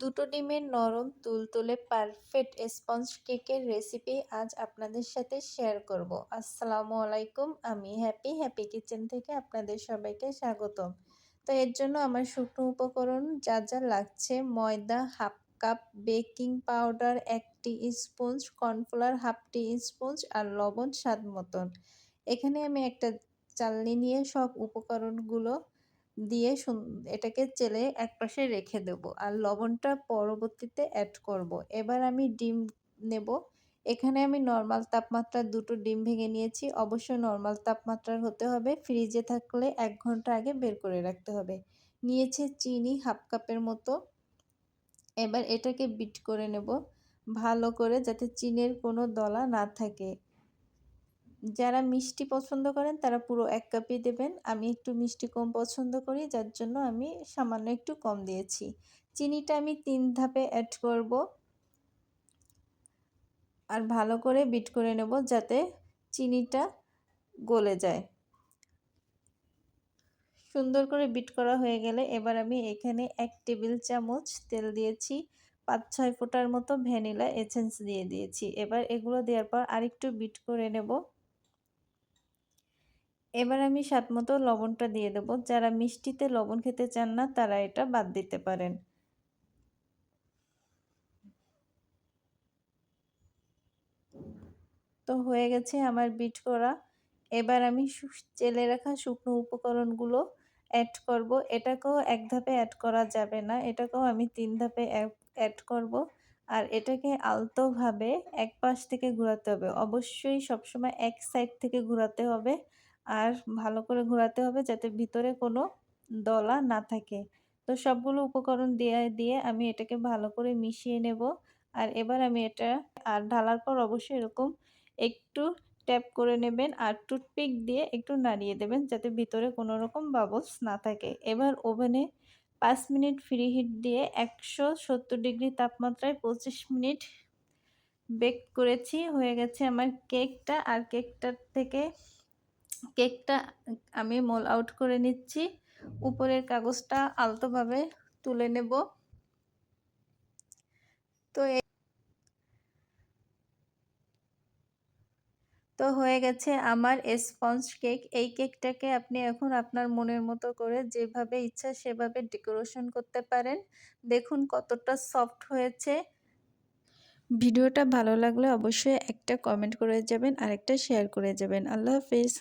দুটো ডিমের নরম তুলতুলে পারফেক্ট স্পঞ্জ কেকের রেসিপি আজ আপনাদের সাথে শেয়ার করব। আসসালামু আলাইকুম, আমি হ্যাপি হ্যাপি কিচেন থেকে আপনাদের সবাইকে স্বাগতম। তো এর জন্য আমার শুকনো উপকরণ যা যা লাগছে, ময়দা হাফ কাপ বেকিং পাউডার একটি spoon cornflour half teaspoon আর লবণ স্বাদ মতন। এখানে আমি একটা চালনি নিয়ে সব উপকরণগুলো দিয়ে এটাকে চেলে একপাশে রেখে দেব। আর লবণটা পরবর্তীতে অ্যাড করব। এবার আমি ডিম নেব। এখানে আমি নর্মাল তাপমাত্রার দুটো ডিম ভেঙে নিয়েছি। অবশ্যই নর্মাল তাপমাত্রার হতে হবে। ফ্রিজে থাকলে এক ঘণ্টা আগে বের করে রাখতে হবে। নিয়েছে চিনি হাফ কাপের মতো। এবার এটাকে বিট করে নেব। ভালো করে যাতে চিনের কোনো দলা না থাকে। যারা মিষ্টি পছন্দ করেন, তারা পুরো এক কাপই দেবেন। আমি একটু মিষ্টি কম পছন্দ করি, যার জন্য আমি সামান্য একটু কম দিয়েছি। চিনিটা আমি তিন ধাপে অ্যাড করব। আর ভালো করে বিট করে নেব যাতে চিনিটা গলে যায়। সুন্দর করে বিট করা হয়ে গেলে এবার আমি এখানে এক টেবিল চামচ তেল দিয়েছি, পাঁচ ছয় ফোটার মতো ভ্যানিলা এসেন্স দিয়ে দিয়েছি। এবার এগুলো দেওয়ার পর আরেকটু বিট করে নেব। এবার আমি স্বাদ মতো লবণটা দিয়ে দেবো। যারা মিষ্টিতে লবণ খেতে চান না, তারা এটা বাদ দিতে পারেন। তো হয়ে গেছে আমার বিট করা। এবার আমি চেলে রাখা শুকনো উপকরণগুলো অ্যাড করব। এটাকেও এক ধাপে অ্যাড করা যাবে না। এটাকেও আমি তিন ধাপে অ্যাড করব। আর এটাকে আলতোভাবে এক পাশ থেকে ঘোরাতে হবে। অবশ্যই সবসময় এক সাইড থেকে ঘোরাতে হবে। আর ভালো করে ঘোরাতে হবে যাতে ভিতরে কোনো দলা না থাকে। তো সবগুলো উপকরণ দিয়ে দিয়ে আমি এটাকে ভালো করে মিশিয়ে নেব। আর এবার আমি এটা আর ঢালার পর অবশ্যই এরকম একটু ট্যাপ করে নেবেন আর টুথপিক দিয়ে একটু নাড়িয়ে দেবেন যাতে ভিতরে কোনো রকম বাবলস না থাকে। এবার ওভেনে পাঁচ মিনিট ফ্রি হিট দিয়ে একশো সত্তর ডিগ্রি তাপমাত্রায় পঁচিশ মিনিট বেক করেছি। হয়ে গেছে আমার কেকটা আর কেকটার থেকে কেকটা আমি মোল আউট করে নিচ্ছি। উপরের কাগজটা আলতোভাবে তুলে নেব। তো তো হয়ে গেছে আমার স্পঞ্জ কেক। এই কেকটাকে আপনি এখন আপনার মনের মতো করে যেভাবে ইচ্ছা সেভাবে ডেকোরেশন করতে পারেন। দেখুন কতটা সফট হয়েছে। ভিডিওটা ভালো লাগলে অবশ্যই একটা কমেন্ট করে যাবেন আর একটা শেয়ার করে যাবেন। আল্লাহ হাফিজ।